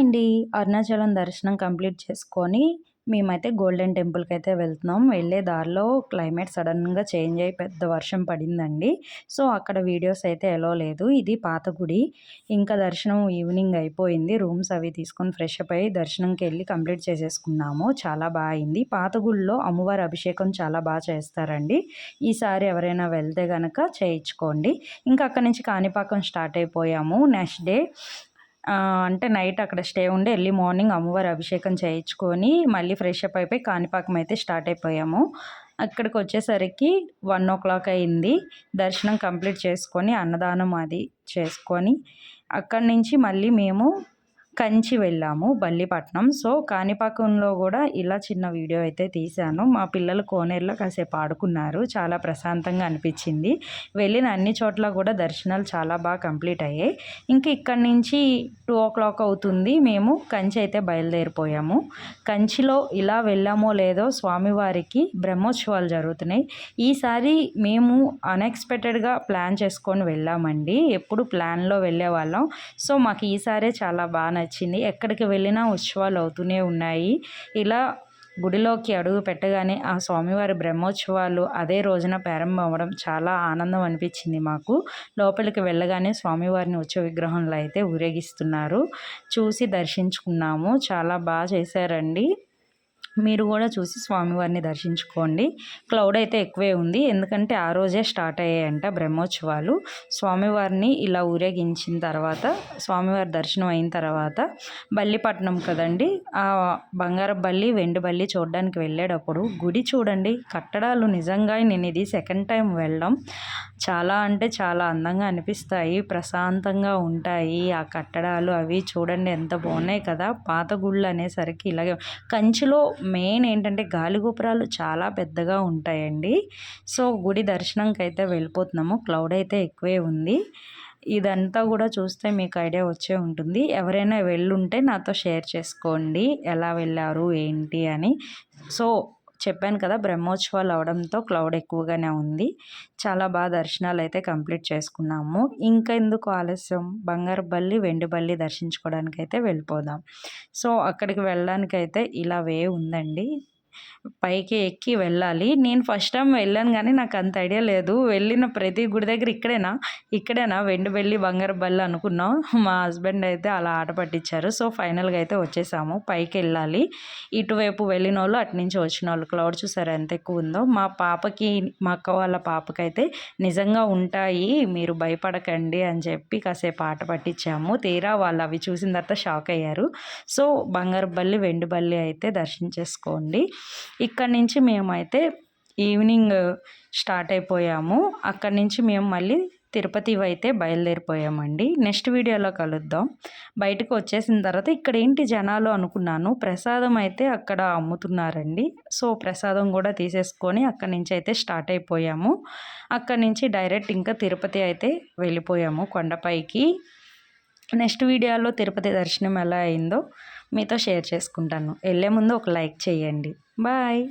అండి. అరుణాచలం దర్శనం కంప్లీట్ చేసుకొని మేమైతే గోల్డెన్ టెంపుల్కి అయితే వెళ్తున్నాం. వెళ్ళే దారిలో క్లైమేట్ సడన్గా చేంజ్ అయ్యి పెద్ద వర్షం పడిందండి. సో అక్కడ వీడియోస్ అయితే ఎలా లేదు. ఇది పాత గుడి. ఇంకా దర్శనం ఈవినింగ్ అయిపోయింది. రూమ్స్ అవి తీసుకొని ఫ్రెష్ అప్ అయ్యి దర్శనంకి వెళ్ళి కంప్లీట్ చేసేసుకున్నాము. చాలా బాగా అయింది. పాత గుడిలో అమ్మవారి అభిషేకం చాలా బాగా చేస్తారండి. ఈసారి ఎవరైనా వెళ్తే కనుక చేయించుకోండి. ఇంకా అక్కడ నుంచి కాణిపాకం స్టార్ట్ అయిపోయాము. నెక్స్ట్ డే అంటే నైట్ అక్కడ స్టే ఉండి ఎర్లీ మార్నింగ్ అమ్మవారి అభిషేకం చేయించుకొని మళ్ళీ ఫ్రెష్ అప్ అయిపోయి కాణిపాకం అయితే స్టార్ట్ అయిపోయాము. అక్కడికి వచ్చేసరికి వన్ ఓ క్లాక్ అయింది. దర్శనం కంప్లీట్ చేసుకొని అన్నదానం అది చేసుకొని అక్కడి నుంచి మళ్ళీ మేము కంచి వెళ్ళాము బల్లిపట్నం. సో కాణిపాకంలో కూడా ఇలా చిన్న వీడియో అయితే తీశాను. మా పిల్లలు కోనేరులో కాసేపు ఆడుకున్నారు. చాలా ప్రశాంతంగా అనిపించింది. వెళ్ళిన అన్ని చోట్ల కూడా దర్శనాలు చాలా బాగా కంప్లీట్ అయ్యాయి. ఇంకా ఇక్కడి నుంచి టూ ఓ క్లాక్ అవుతుంది. మేము కంచి అయితే బయలుదేరిపోయాము. కంచిలో ఇలా వెళ్ళామో లేదో స్వామివారికి బ్రహ్మోత్సవాలు జరుగుతున్నాయి. ఈసారి మేము అన్ఎక్స్పెక్టెడ్గా ప్లాన్ చేసుకొని వెళ్ళామండి. ఎప్పుడు ప్లాన్లో వెళ్ళే వాళ్ళం సో మాకు ఈసారే చాలా బాగా నచ్చింది. ఎక్కడికి వెళ్ళినా ఉత్సవాలు అవుతూనే ఉన్నాయి. ఇలా గుడిలోకి అడుగు పెట్టగానే ఆ స్వామివారి బ్రహ్మోత్సవాలు అదే రోజున ప్రారంభం అవ్వడం చాలా ఆనందం అనిపించింది మాకు. లోపలికి వెళ్ళగానే స్వామివారిని ఉత్సవ విగ్రహంలో అయితే ఊరేగిస్తున్నారు. చూసి దర్శించుకున్నాము. చాలా బాగా చేశారండి. మీరు కూడా చూసి స్వామివారిని దర్శించుకోండి. క్లౌడ్ అయితే ఎక్కువే ఉంది. ఎందుకంటే ఆ రోజే స్టార్ట్ అయ్యాయంట బ్రహ్మోత్సవాలు. స్వామివారిని ఇలా ఊరేగించిన తర్వాత స్వామివారి దర్శనం అయిన తర్వాత బల్లిపట్నం కదండి ఆ బంగారం బల్లి వెండి బల్లి చూడడానికి వెళ్ళేటప్పుడు గుడి చూడండి కట్టడాలు నిజంగా నేను ఇది సెకండ్ టైం వెళ్ళడం. చాలా అంటే చాలా అందంగా అనిపిస్తాయి ప్రశాంతంగా ఉంటాయి. ఆ కట్టడాలు అవి చూడండి ఎంత బాగున్నాయి కదా. పాత గుళ్ళు అనేసరికి ఇలాగే కంచిలో మెయిన్ ఏంటంటే గాలిగోపురాలు చాలా పెద్దగా ఉంటాయండి. సో గుడి దర్శనంకి అయితే వెళ్ళిపోతున్నాము. క్లౌడ్ అయితే ఎక్కువే ఉంది. ఇదంతా కూడా చూస్తే మీకు ఐడియా వచ్చే ఉంటుంది. ఎవరైనా వెళ్ళుంటే నాతో షేర్ చేసుకోండి. ఎలా వెళ్ళారు? ఏంటి? అని. సో చెప్పాను కదా బ్రహ్మోత్సవాలు అవడంతో క్లౌడ్ ఎక్కువగానే ఉంది. చాలా బాగా దర్శనాలు అయితే కంప్లీట్ చేసుకున్నాము. ఇంకా ఎందుకు ఆలస్యం? బంగారు బల్లి వెండి బల్లి దర్శించుకోవడానికి అయితే వెళ్ళిపోదాం. సో అక్కడికి వెళ్ళడానికి అయితే ఇలా వే ఉందండి. పైకి ఎక్కి వెళ్ళాలి. నేను ఫస్ట్ టైం వెళ్ళాను కానీ నాకు అంత ఐడియా లేదు. వెళ్ళిన ప్రతి గుడి దగ్గర ఇక్కడేనా? ఇక్కడేనా? వెండి వెళ్ళి బంగారు బల్లి అనుకున్నాం. మా హస్బెండ్ అయితే అలా ఆట పట్టించారు. సో ఫైనల్గా అయితే వచ్చేసాము. పైకి వెళ్ళాలి. ఇటువైపు వెళ్ళిన వాళ్ళు అటు నుంచి వచ్చిన వాళ్ళు క్లౌడ్ చూసారు ఎంత ఎక్కువ ఉందో? మా పాపకి మా అక్క వాళ్ళ పాపకైతే నిజంగా ఉంటాయి. మీరు భయపడకండి అని చెప్పి కాసేపు ఆట పట్టించాము. తీరా వాళ్ళు అవి చూసిన తర్వాత షాక్ అయ్యారు. సో బంగారు బల్లి వెండి బల్లి అయితే దర్శించేసుకోండి. ఇక్కడి నుంచి మేమైతే ఈవినింగ్ స్టార్ట్ అయిపోయాము. అక్కడి నుంచి మేము మళ్ళీ తిరుపతి అయితే బయలుదేరిపోయామండి. నెక్స్ట్ వీడియోలో కలుద్దాం. బయటకు వచ్చేసిన తర్వాత ఇక్కడ ఏంటి జనాలు అనుకున్నాను. ప్రసాదం అయితే అక్కడ అమ్ముతున్నారండి. సో ప్రసాదం కూడా తీసేసుకొని అక్కడి నుంచి అయితే స్టార్ట్ అయిపోయాము. అక్కడి నుంచి డైరెక్ట్ ఇంకా తిరుపతి అయితే వెళ్ళిపోయాము కొండపైకి. నెక్స్ట్ వీడియోలో తిరుపతి దర్శనం ఎలా అయిందో మీతో షేర్ చేసుకుంటాను. వెళ్ళే ముందు ఒక లైక్ చేయండి. బాయ్.